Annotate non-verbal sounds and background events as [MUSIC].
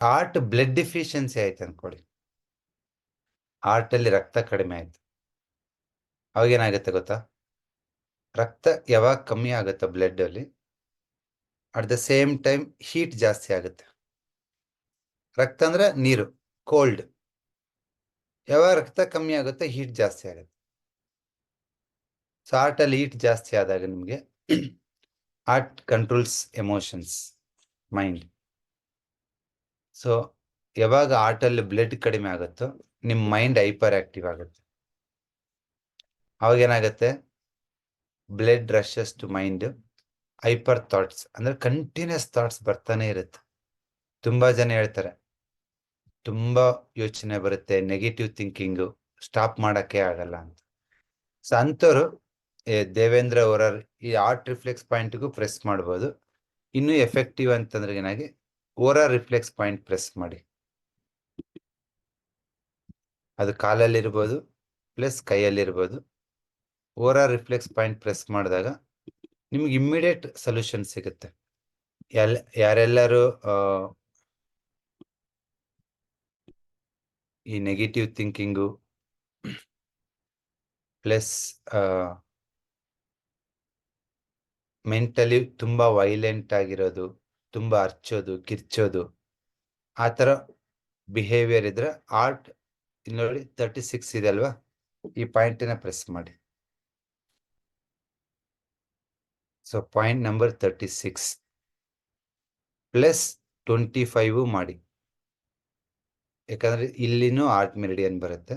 Heart blood deficiency ಆಯ್ತು ಅನ್ಕೊಳ್ಳಿ ಹಾರ್ಟಲ್ಲಿ ರಕ್ತ ಕಡಿಮೆ ಆಯ್ತು. ಅವಾಗ ಏನಾಗುತ್ತೆ ಗೊತ್ತಾ? ರಕ್ತ ಯಾವಾಗ ಕಮ್ಮಿ ಆಗುತ್ತೆ ಬ್ಲಡ್ ಅಲ್ಲಿ at the same time heat ಜಾಸ್ತಿ ಆಗುತ್ತೆ. ರಕ್ತ ಅಂದ್ರೆ ನೀರು, ಕೋಲ್ಡ್. ಯಾವಾಗ ರಕ್ತ ಕಮ್ಮಿ ಆಗುತ್ತೆ ಹೀಟ್ ಜಾಸ್ತಿ ಆಗುತ್ತೆ. ಸೊ ಹಾರ್ಟ್ ಅಲ್ಲಿ ಹೀಟ್ ಜಾಸ್ತಿ ಆದಾಗ ನಿಮಗೆ heart [CLEARS THROAT] controls emotions, mind. So ಯಾವಾಗ ಹಾರ್ಟ್ ಅಲ್ಲಿ ಬ್ಲಡ್ ಕಡಿಮೆ ಆಗುತ್ತೋ ನಿಮ್ಮ ಮೈಂಡ್ ಹೈಪರ್ ಆಕ್ಟಿವ್ ಆಗುತ್ತೆ. ಅವಾಗ ಏನಾಗುತ್ತೆ blood rushes to mind hyper thoughts ಅಂದ್ರೆ ಕಂಟಿನ್ಯೂಸ್ ಥಾಟ್ಸ್ ಬರ್ತಾನೆ ಇರುತ್ತೆ. ತುಂಬಾ ಜನ ಹೇಳ್ತಾರೆ, ತುಂಬಾ ಯೋಚನೆ ಬರುತ್ತೆ ನೆಗೆಟಿವ್ ಥಿಂಕಿಂಗು ಸ್ಟಾಪ್ ಮಾಡಕ್ಕೆ ಆಗಲ್ಲ ಅಂತ. ಸೊ ಅಂಥವ್ರು ದೇವೇಂದ್ರ ಅವರ ಈ ಆರ್ಟ್ ರಿಫ್ಲೆಕ್ಸ್ ಪಾಯಿಂಟ್ಗೂ ಪ್ರೆಸ್ ಮಾಡ್ಬೋದು. ಇನ್ನೂ ಎಫೆಕ್ಟಿವ್ ಅಂತಂದ್ರೆ ಏನಾಗಿ ಓರಾ ರಿಫ್ಲೆಕ್ಸ್ ಪಾಯಿಂಟ್ ಪ್ರೆಸ್ ಮಾಡಿ. ಅದು ಕಾಲಲ್ಲಿರ್ಬೋದು ಪ್ಲಸ್ ಕೈಯಲ್ಲಿರ್ಬೋದು. ಓರಾ ರಿಫ್ಲೆಕ್ಸ್ ಪಾಯಿಂಟ್ ಪ್ರೆಸ್ ಮಾಡಿದಾಗ ನಿಮ್ಗೆ ಇಮ್ಮಿಡಿಯೇಟ್ ಸೊಲ್ಯೂಷನ್ ಸಿಗುತ್ತೆ. ಎಲ್, ಯಾರೆಲ್ಲರೂ ಈ ನೆಗೆಟಿವ್ ಥಿಂಕಿಂಗು ಪ್ಲಸ್ ಮೆಂಟಲಿ ತುಂಬಾ ವೈಲೆಂಟ್ ಆಗಿರೋದು ತುಂಬಾ ಅರ್ಚೋದು, ಕಿರ್ಚೋದು. ಆ ಥರ ಬಿಹೇವಿಯರ್ ಇದ್ರೆ ಆರ್ಟ್ ಇಲ್ಲಿ ನೋಡಿ ತರ್ಟಿ ಸಿಕ್ಸ್ ಇದೆ ಅಲ್ವಾ? ಈ ಪಾಯಿಂಟನ್ನ ಪ್ರೆಸ್ ಮಾಡಿ. So point number thirty six plus twenty five ಮಾಡಿ. ಯಾಕಂದ್ರೆ ಇಲ್ಲಿನೂ ಆರ್ಟ್ ಮೆರಿಡಿಯನ್ ಬರುತ್ತೆ.